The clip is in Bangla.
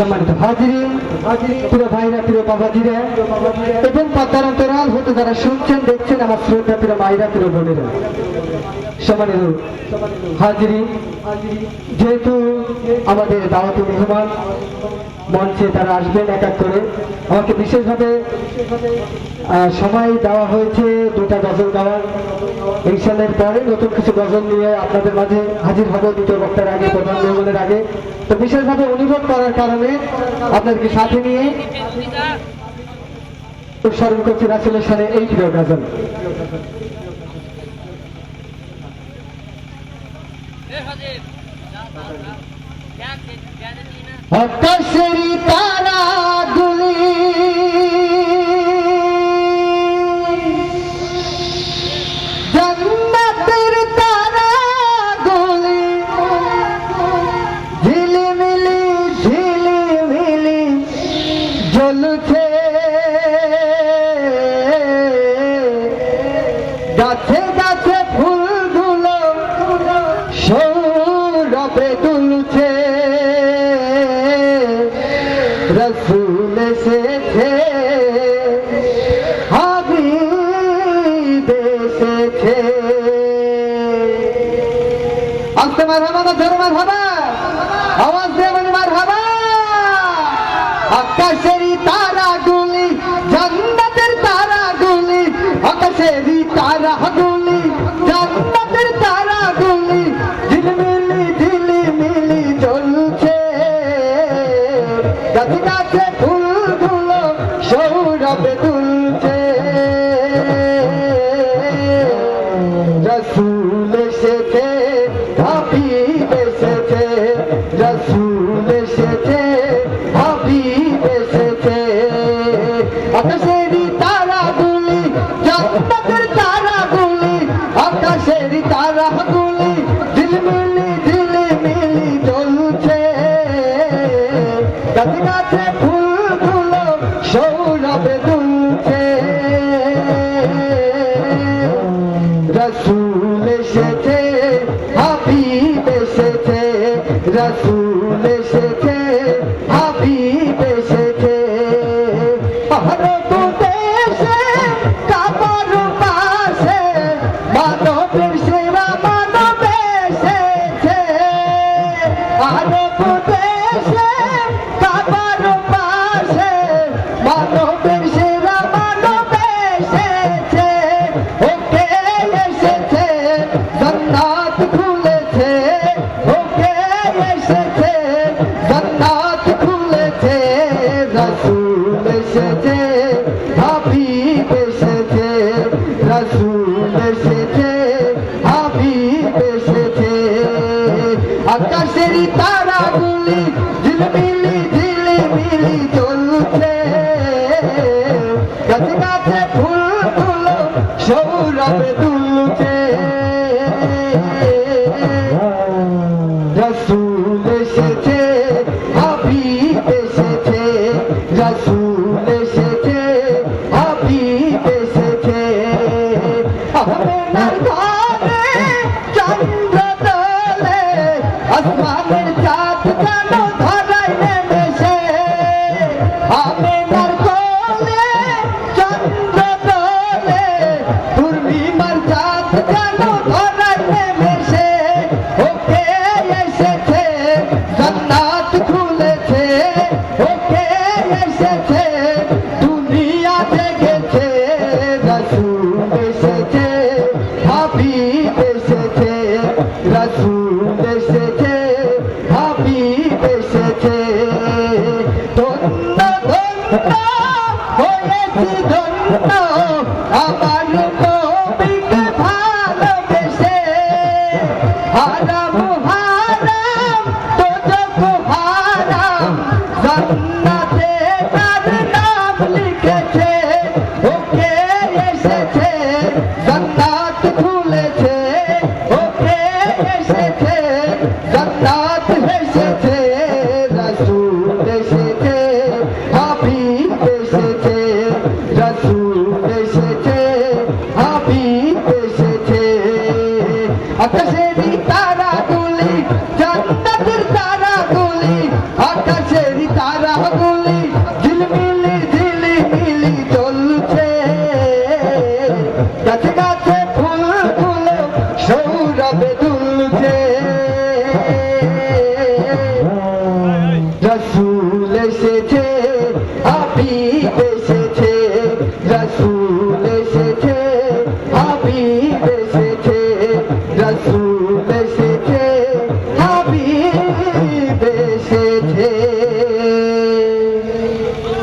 সম্মানিত হাজিরি, প্রিয় ভাইরা, প্রিয় বাবাজিরা, এবং পদ্মার অন্তরাল হতে যারা শুনছেন, দেখছেন আমার শ্রদ্ধা প্রিয় মাইরা প্রিয় বোনেরা। সম্মানিত হাজিরি যেহেতু আমাদের দাওয়াতি মেহমান মঞ্চে তারা আসবেন এক এক করে আমাকে বিশেষভাবে সময় দেওয়া হয়েছে দুটা গজল গাওয়ার। ইনশাল্লের পরে নতুন কিছু গজল নিয়ে আপনাদের মাঝে হাজির হব দুটো বক্তার আগে প্রধান মেহমানের আগে। তো বিশেষভাবে অনুরোধ করার কারণে আপনাদেরকে সাথে নিয়ে উৎসর্গ করছি রাসুলের সাথে এই প্রিয় গজল। আকাশেরই তারা গুলি জন্নতের তারা গুলি ঝিলিমিলি ঝিলিমিলি জ্বলছে তুলছে রসুল এসেছে। হাবিব এসেছে। আসতে মার হাবা না ধরে মার হাবা আওয়াজ দেবেন মার হাবা আকাশেরই তারা গাছে গাছে ফুলগুলো সৌরভে তুলছে। রসুল এসেছে ধাপি এসেছে রসুল গাছে ফুলগুলো সৌরভে দুলছে। রসুল এসেছে হাবিব এসেছে রসুল এসেছে। গাছে গাছে ফুলগুলো সৌরভে তুলছে। রসুল এসেছে, হাবিব এসেছে, রসুল এসেছে, হাবিব এসেছে। দোলে আসমানের চাঁদ কেন ধরাই নেমেছে? আমেনার রসুল এসেছে হাবিব এসেছে। ধন্য ধন্য হয়েছি, ধন্য আমার নবীকে ভালোবেসে। হারাম হারাম, তোজক, হারাম, জান্নাতে এসেছে, জান্নাত এসেছে, রসুল এসেছে, হাবিব এসেছে, রসুল এসেছে, হাবিব এসেছে। আকাশেরই তারাগুলি, জান্নাতের তারাগুলি, আকাশেরই তারা তারাগুলি